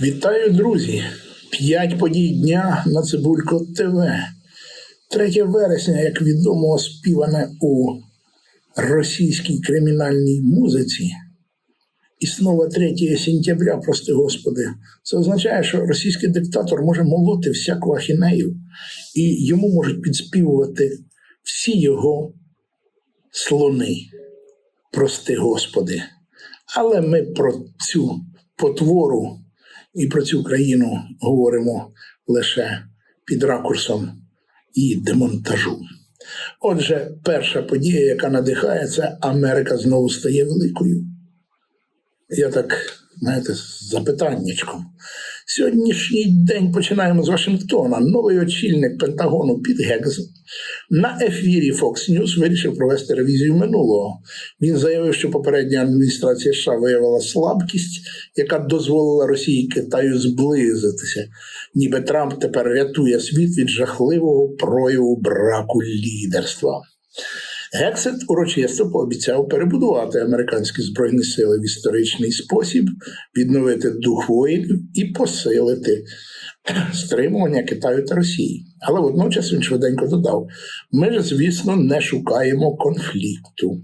Вітаю, друзі! П'ять подій дня на Цибулько ТВ. 3 вересня, як відомо, оспіване у російській кримінальній музиці. І знову 3 сентября, прости Господи. Це означає, що російський диктатор може молоти всяку ахінею, і йому можуть підспівувати всі його слони. Прости Господи. Але ми про цю потвору і про цю країну говоримо лише під ракурсом і демонтажу. Отже, перша подія, яка надихає, це Америка знову стає великою. Я так, знаєте, запитаннячком. Сьогоднішній день починаємо з Вашингтона. Новий очільник Пентагону Піт Гегз на ефірі Fox News вирішив провести ревізію минулого. Він заявив, що попередня адміністрація США виявила слабкість, яка дозволила Росії Китаю зблизитися. Ніби Трамп тепер рятує світ від жахливого прояву браку лідерства. Гексет урочисто пообіцяв перебудувати американські збройні сили в історичний спосіб, відновити дух воїнів і посилити стримування Китаю та Росії. Але водночас він швиденько додав: ми ж, звісно, не шукаємо конфлікту.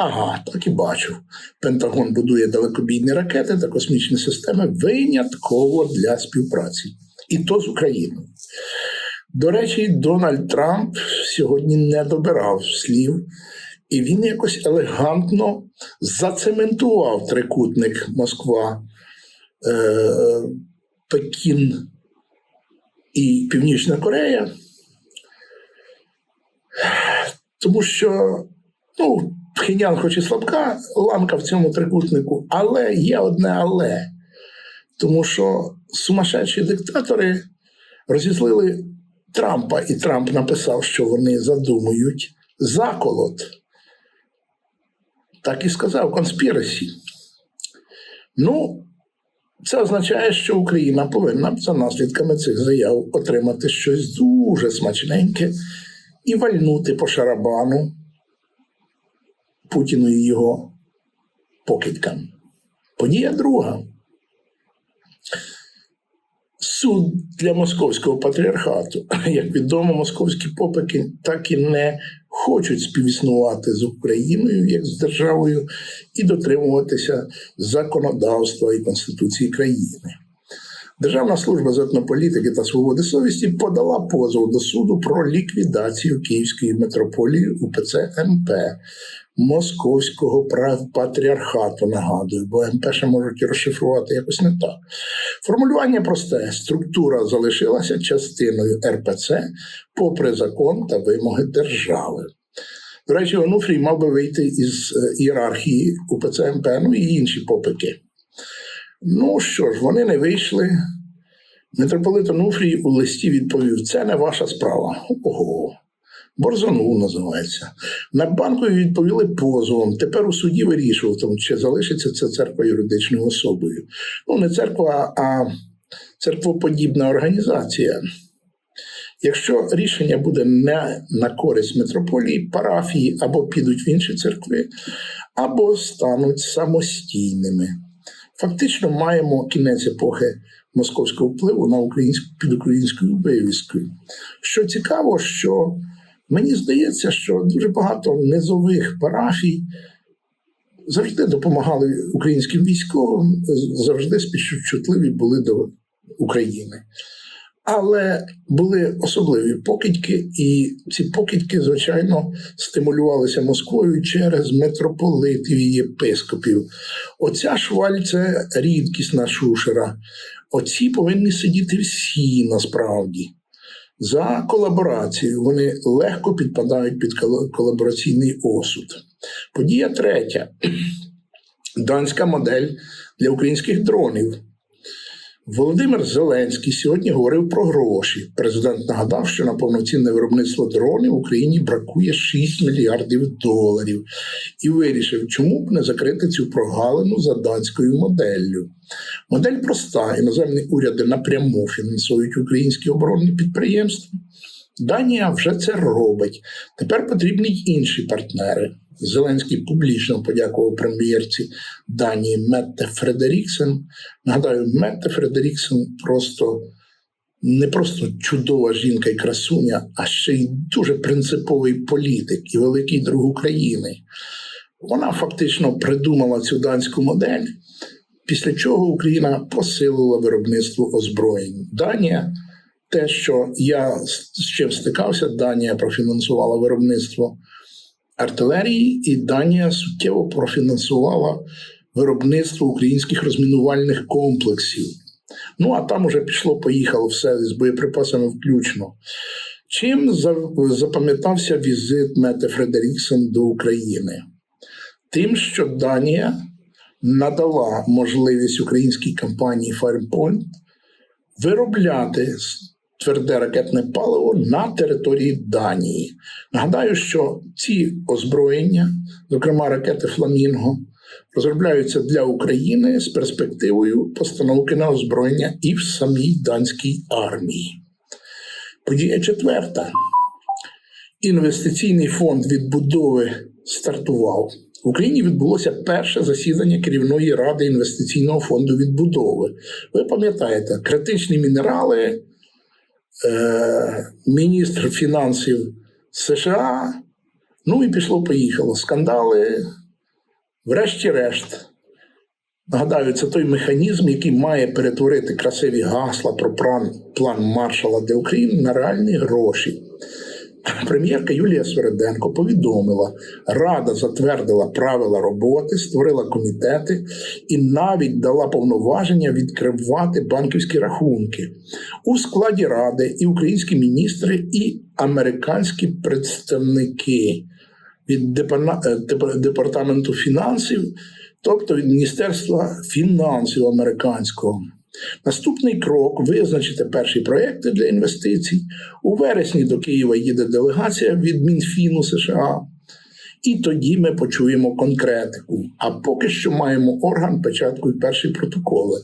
Ага, так і бачу. Пентагон будує далекобійні ракети та космічні системи винятково для співпраці, і то з Україною. До речі, Дональд Трамп сьогодні не добирав слів, і він якось елегантно зацементував трикутник Москва, е, Пекін і Північна Корея. Тому що ну, Пхенян хоч і слабка ланка в цьому трикутнику, але є одне але. Тому що сумасшедші диктатори розізлили Трампа, і Трамп написав, що вони задумують заколот. Так і сказав конспірасі. Ну, це означає, що Україна повинна за наслідками цих заяв отримати щось дуже смачненьке і вальнути по шарабану Путіну і його покидькам. Подія друга. Суд для московського патріархату. Як відомо, московські попики так і не хочуть співіснувати з Україною як з державою і дотримуватися законодавства і конституції країни. Державна служба з етнополітики та свободи совісті подала позов до суду про ліквідацію Київської митрополії УПЦ МП Московського патріархату. Нагадую, бо МП ще можуть розшифрувати якось не так. Формулювання просте: структура залишилася частиною РПЦ попри закон та вимоги держави. До речі, Онуфрій мав би вийти із е, ієрархії УПЦ МП, ну і інші попики. Ну що ж, вони не вийшли. Митрополит Онуфрій у листі відповів: це не ваша справа. Ого. Борзанув називається. На банку відповіли позовом. Тепер у суді вирішуватимуть, чи залишиться ця церква юридичною особою. Ну, не церква, а церквоподібна організація. Якщо рішення буде не на користь митрополії, парафії або підуть в інші церкви, або стануть самостійними. Фактично маємо кінець епохи московського впливу на українську під українською вивіскою. Що цікаво, що мені здається, що дуже багато низових парафій завжди допомагали українським військовим, завжди співчутливі були до України. Але були особливі покидьки, і ці покидьки, звичайно, стимулювалися Москвою через митрополитів і єпископів. Оця шваль це рідкісна шушера. Оці повинні сидіти всі насправді. За колаборацію вони легко підпадають під колабораційний осуд. Подія третя. Данська модель для українських дронів. Володимир Зеленський сьогодні говорив про гроші. Президент нагадав, що на повноцінне виробництво дронів в Україні бракує 6 мільярдів доларів і вирішив, чому б не закрити цю прогалину за данською моделлю. Модель проста: іноземні уряди напряму фінансують українські оборонні підприємства. Данія вже це робить. Тепер потрібні й інші партнери. Зеленський публічно подякував прем'єрці Данії Метте Фредеріксен. Нагадаю, Метте Фредеріксен просто не просто чудова жінка і красуня, а ще й дуже принциповий політик і великий друг України. Вона фактично придумала цю данську модель, після чого Україна посилила виробництво озброєнь. Данія, те, що я з чим стикався, Данія профінансувала виробництво артилерії, і Данія суттєво профінансувала виробництво українських розмінувальних комплексів. Ну а там уже пішло, поїхало все з боєприпасами включно. Чим запам'ятався візит Мете Фредеріксен до України? Тим, що Данія надала можливість українській компанії Firepoint виробляти тверде ракетне паливо на території Данії. Нагадаю, що ці озброєння, зокрема ракети Фламінго, розробляються для України з перспективою постановки на озброєння і в самій данській армії. Подія четверта. Інвестиційний фонд відбудови стартував. В Україні відбулося перше засідання керівної ради інвестиційного фонду відбудови. Ви пам'ятаєте, критичні мінерали, е, міністр фінансів США. Ну і пішло-поїхало. Скандали, врешті-решт. Нагадаю, це той механізм, який має перетворити красиві гасла про план, план маршала для України на реальні гроші. Прем'єрка Юлія Свереденко повідомила, Рада затвердила правила роботи, створила комітети і навіть дала повноваження відкривати банківські рахунки у складі ради і українські міністри, і американські представники від е, департаменту фінансів, тобто від Міністерства фінансів американського. Наступний крок визначити перші проекти для інвестицій. У вересні до Києва їде делегація від Мінфіну США. І тоді ми почуємо конкретику. А поки що маємо орган, печатку і перші протоколи.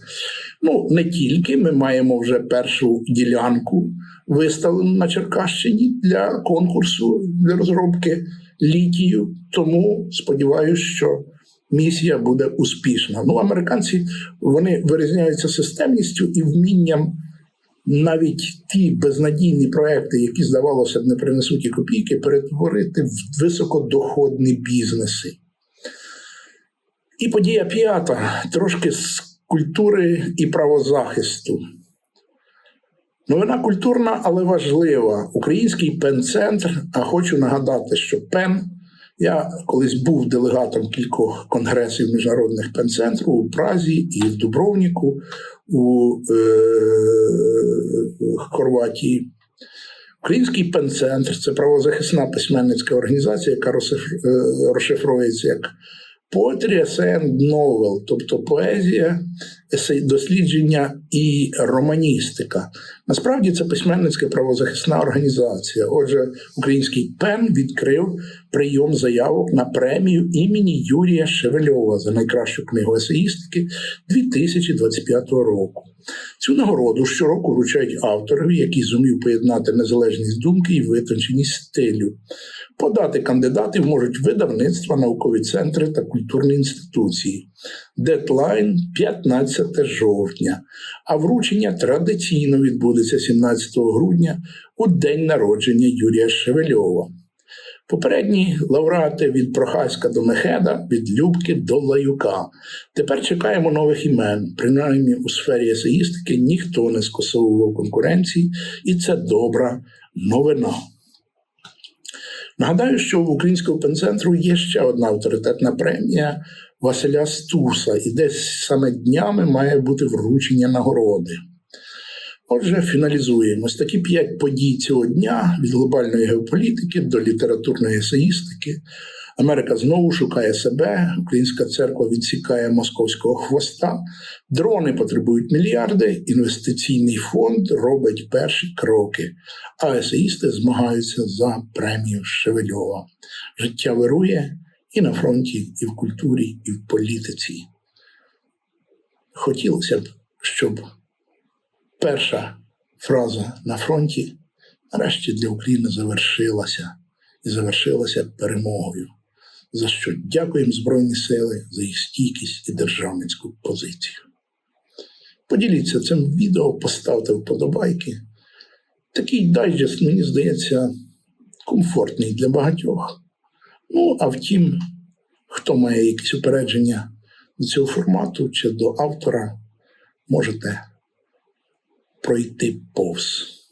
Ну, не тільки ми маємо вже першу ділянку виставлену на Черкащині для конкурсу для розробки літію. Тому сподіваюся, що місія буде успішна. Ну, американці вони вирізняються системністю і вмінням навіть ті безнадійні проекти, які здавалося б не принесуть і копійки, перетворити в високодоходні бізнеси. І подія п'ята трошки з культури і правозахисту. Новина культурна, але важлива. Український пен-центр. А хочу нагадати, що пен я колись був делегатом кількох конгресів міжнародних пенцентру у Празі і в Дубровніку у е, Хорватії. Український пенцентр це правозахисна письменницька організація, яка е, розшифровується як and новел, тобто поезія, дослідження і романістика. Насправді це письменницька правозахисна організація. Отже, український пен відкрив прийом заявок на премію імені Юрія Шевельова за найкращу книгу есеїстики 2025 року. Цю нагороду щороку вручають авторові, який зумів поєднати незалежність думки і витонченість стилю. Подати кандидатів можуть видавництва, наукові центри та культурні інституції. Дедлайн 15 жовтня, а вручення традиційно відбудеться 17 грудня у день народження Юрія Шевельова. Попередні лауреати від Прохаська до Мехеда, від Любки до Лаюка. Тепер чекаємо нових імен. Принаймні у сфері есеїстики ніхто не скасовував конкуренції, і це добра новина. Нагадаю, що в Українського пенцентру є ще одна авторитетна премія Василя Стуса, і десь саме днями має бути вручення нагороди. Отже, фіналізуємо ось такі п'ять подій цього дня від глобальної геополітики до літературної есеїстики. Америка знову шукає себе, Українська церква відсікає московського хвоста, дрони потребують мільярди, інвестиційний фонд робить перші кроки, а есеїсти змагаються за премію Шевельова. Життя вирує і на фронті, і в культурі, і в політиці. Хотілося б, щоб перша фраза на фронті нарешті для України завершилася і завершилася перемогою. За що дякуємо Збройні Сили за їх стійкість і державницьку позицію. Поділіться цим відео, поставте вподобайки. Такий дайджест, мені здається, комфортний для багатьох. Ну, а втім, хто має якісь упередження до цього формату чи до автора, можете proitepos.